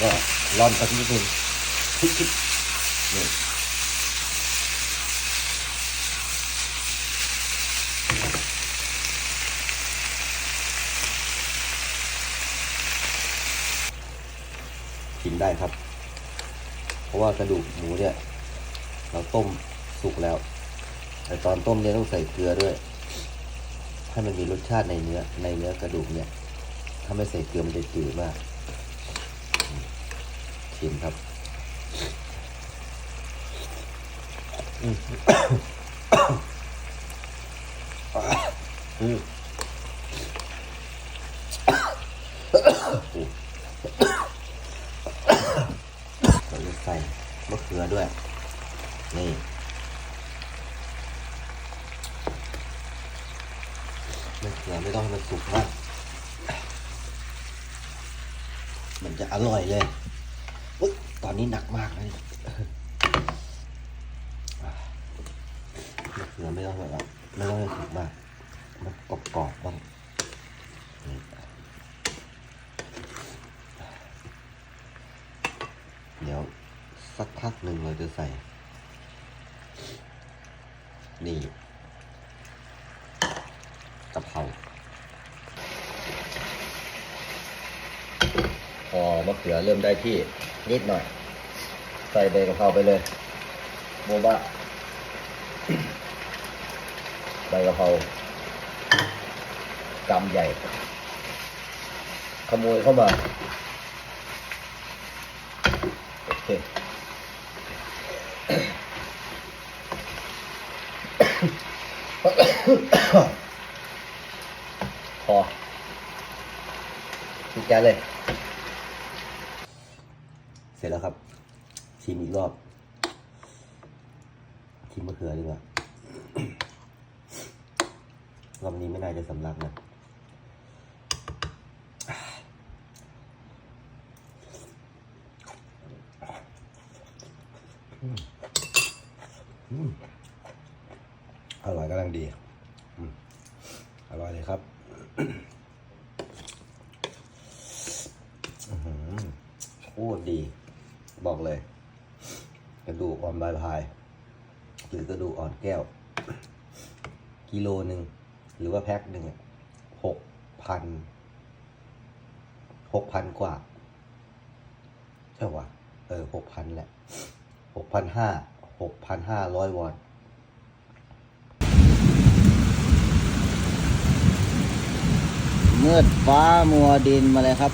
ก็ร่อนสักนิดนึงพลิกนี่กินได้ครับ เพราะว่ากระดูกหมูเนี่ย เราต้มสุกแล้ว แต่ตอนต้มเนี่ยต้องใส่เกลือด้วย ให้มันมีรสชาติในเนื้อในเนื้อกระดูกเนี่ย ถ้าไม่ใส่เกลือมันจะจืดมาก ชิมครับอืมอืมเราจะใส่มะเขือด้วย นี่มะเขือไม่ต้องให้มันสุกมาก มันจะอร่อยเลยอุ๊ยตอนนี้หนักมากเลยเขือไม่ต้องแบบไม่ต้องให้สุกมากมันกรอบๆบ้างเดี๋ยวสักพักหนึ่งเราจะใส่ นี่กะเพรา พอมะเขือเริ่มได้ที่นิดหน่อย ใส่ใบกะเพราไปเลยโมบะใบกะเพรากำใหญ่ ขโมยเข้ามา โอเคพอปิดแกเลย เสร็จแล้วครับ ชิมอีกรอบ ชิมมะเขือดีกว่ารอบนี้ไม่น่าจะสำลักนะอร่อยกำลังดี อร่อยเลยครับโคตรดี บอกเลย กระดูกอ่อนบายพาย หรือกระดูกอ่อนแก้ว กิโลหนึ่ง หรือว่าแพ็คหนึ่งหกพันหกพันกว่าใช่วะเออหกพันแหละหกพันห้าหกพันห้าร้อยวอนมืดฟ้ามัวดินมาเลยครับ